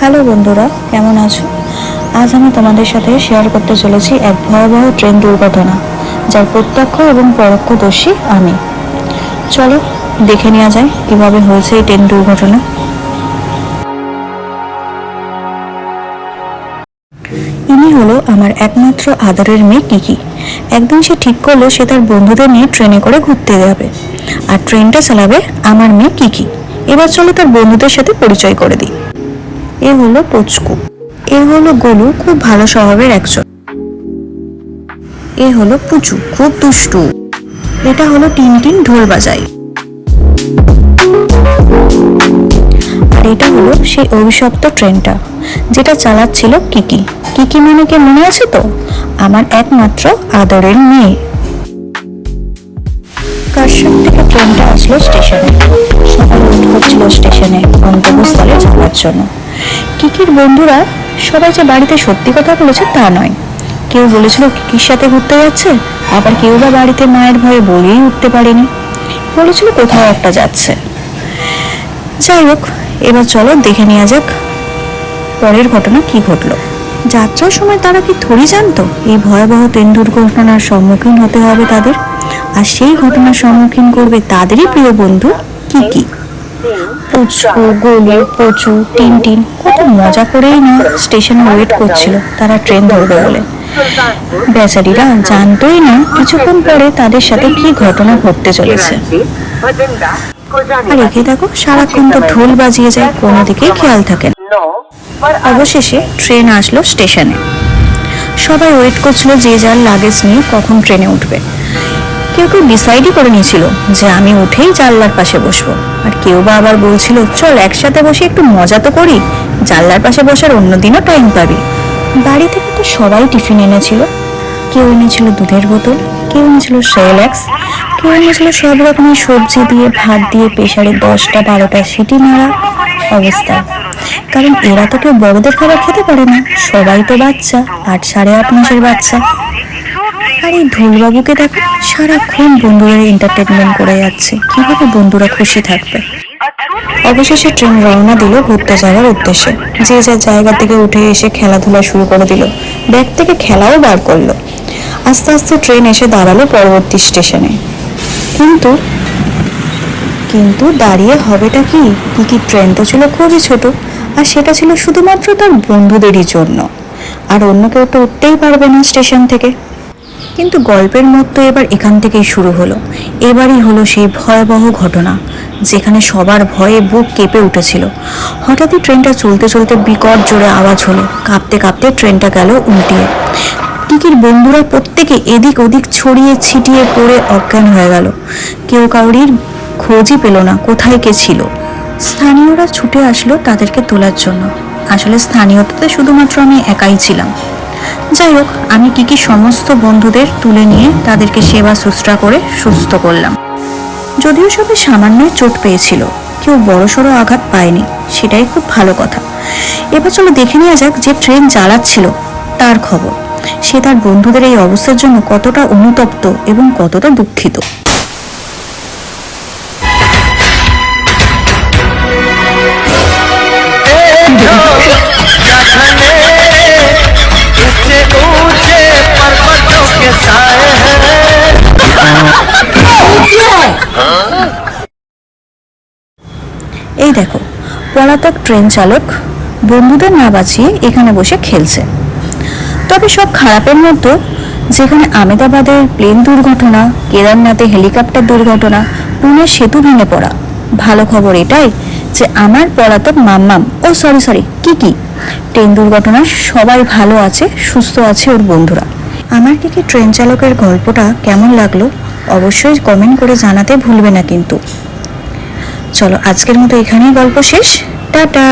Hello বন্ধুরা, কেমন আছো? আজ আমি তোমাদের সাথে শেয়ার করতে চলেছি এক ভয়াবহ ট্রেন দুর্ঘটনা, যার প্রত্যক্ষ এবং পরোক্ষ দোষী আমি। চলো, দেখে নেওয়া যায় কীভাবে হয়েছে এই ট্রেন দুর্ঘটনা। ইনি হলো আমার একমাত্র আদরের মেয়ে কিকি। একদিন সে ঠিক করল সে তার বন্ধুদের নিয়ে ট্রেনে করে ঘুরতে যাবে, আর ট্রেনটা চালাবে আমার মেয়ে কিকি। এবার চলো তার বন্ধুদের সাথে পরিচয় করে দিই। এ হলো পুচকু। এ হলো গোলু খুব ভালো স্বভাবের একজন। এ হলো পুচু, খুব দুষ্টু। এটা হলো টিনটিন ঢোল বাজাই আর এটা হলো সেই অভিশপ্ত ট্রেনটা, যেটা চালাচ্ছিল কিকি। কিকি মানে কে মনে আছে তো? আমার একমাত্র আদরের মেয়ে। কারসার থেকে ট্রেনটা আসলো স্টেশনে? সবাই ওয়েট করছিল স্টেশনে গন্তব্যস্থলে যাওয়ার জন্য। কিকির বন্ধুরা সবাই যে বাড়িতে সত্যি কথা বলেছে তা নয়। কেউ বলেছিল কিকির সাথে ঘুরতে যাচ্ছে, আবার কেউ বা বাড়িতে মায়ের ভয়ে বলেই উঠতে পারেনি। বলেছিল কোথাও একটা যাচ্ছে। যাই হোক, এবার চলো দেখে নেওয়া যাক পরের ঘটনা কি ঘটলো। যাত্রার সময় তারা কি থরি জানতো? এই ভয়াবহ ট্রেন দুর্ঘটনার সম্মুখীন হতে হবে তাদের। আর সেই ঘটনার সম্মুখীন করবে তাদেরই প্রিয় বন্ধু কি কি পুচকু গোলু পচু টিনটিন কত মজা করেই না স্টেশনে ওয়েট করছিল তারা ট্রেন ধরবে বলে। বেচারিরা জানতোই না কিছুক্ষণ পরে তাদের সাথে কি ঘটনা ঘটতে চলেছে। আর একে দেখো, সারাক্ষণ তো ঢোল বাজিয়ে যায়, কোনো দিকেই খেয়াল থাকে না। অবশেষে ট্রেন আসলো স্টেশনে। সবাই ওয়েট করছিল যে যার লাগেজ নিয়ে কখন ট্রেনে উঠবে। কেউ কেউ ডিসাইডই করে নিয়েছিল যে আমি উঠেই জানলার পাশে বসবো। আর কেউ বা আবার বলছিল, চল একসাথে বসে একটু মজা তো করি, জানলার পাশে বসার অন্যদিনও টাইম পাবি। বাড়ি থেকে তো সবাই টিফিন এনেছিল। কেউ এনেছিল দুধের বোতল, কেউ এনেছিল সেরেল্যাক্স কেউ এনেছিল সব রকমের সবজি দিয়ে, ভাত দিয়ে প্রেশারে দশটা বারোটা সিটি মারা অবস্থা। কারণ এরা তো কেউ বড়দের খাবার খেতে পারে না, সবাই তো বাচ্চা, আট সাড়ে আট মাসের বাচ্চা। আর এই ঢোলবাবুকে দেখো, সারাক্ষণ বন্ধুরা এন্টারটেনমেন্ট করে যাচ্ছে। কীভাবে বন্ধুরা খুশি থাকবে? অবশেষে ট্রেন রওনা দিল ঘুরতে যাওয়ার উদ্দেশ্যে। যে যার জায়গা থেকে উঠে এসে খেলাধুলা শুরু করে দিল। ব্যাগ থেকে খেলাও বার করল। আস্তে আস্তে ট্রেন এসে দাঁড়াল পরবর্তী স্টেশনে। কিন্তু কিন্তু দাঁড়িয়ে হবেটা কি? কি কি ট্রেন তো ছিল খুবই ছোট, আর সেটা ছিল শুধুমাত্র তার বন্ধুদেরই জন্য। আর অন্য কেউ তো উঠতেই পারবে না স্টেশন থেকে। কিন্তু গল্পের মতো এবার এখান থেকেই শুরু হলো। এবারই হলো সেই ভয়াবহ ঘটনা, যেখানে সবার ভয়ে বুক কেঁপে উঠেছিল। হঠাৎই ট্রেনটা চলতে চলতে বিকট জোরে আওয়াজ হলো। কাঁপতে কাঁপতে ট্রেনটা গেল উল্টিয়ে। টিকির বন্ধুরা প্রত্যেকে এদিক ওদিক ছড়িয়ে ছিটিয়ে পড়ে অজ্ঞান হয়ে গেল। কেউ কাউরির খোঁজই পেল না, কোথায় কে ছিল? স্থানীয়রা ছুটে আসলো তাদেরকে তোলার জন্য। আসলে স্থানীয়তাতে শুধুমাত্র আমি একাই ছিলাম। যাই হোক, আমি কি কি সমস্ত বন্ধুদের তুলে নিয়ে তাদেরকে সেবা শুশ্রা করে সুস্থ করলাম। যদিও সবাই সামান্য চোট পেয়েছিল, কেউ বড়সড় আঘাত পায়নি, সেটাই খুব ভালো কথা। এবার চলো দেখে নেওয়া যাক যে ট্রেন জ্বালাচ্ছিল তার খবর। সে তার বন্ধুদের এই অবস্থার জন্য কতটা অনুতপ্ত এবং কতটা দুঃখিত। দেখো, পলাতক ট্রেন চালক বন্ধুদের না বাঁচিয়ে এখানে বসে খেলছে। তবে সব খারাপের মধ্যে যেখানে আমেদাবাদের প্লেন দুর্ঘটনা, কেদারনাথে হেলিকপ্টার দুর্ঘটনা পুনের সেতু ভেঙে পড়া, ভালো খবর এটাই যে আমার পলাতক মাম্মাম, ও সরি সরি কি কি ট্রেন দুর্ঘটনা সবাই ভালো আছে, সুস্থ আছে ওর বন্ধুরা। আমার কি কি ট্রেন চালকের গল্পটা কেমন লাগল অবশ্যই কমেন্ট করে জানাতে ভুলবে না কিন্তু। চলো আজকের মতো এখানেই গল্প শেষ। টাটা!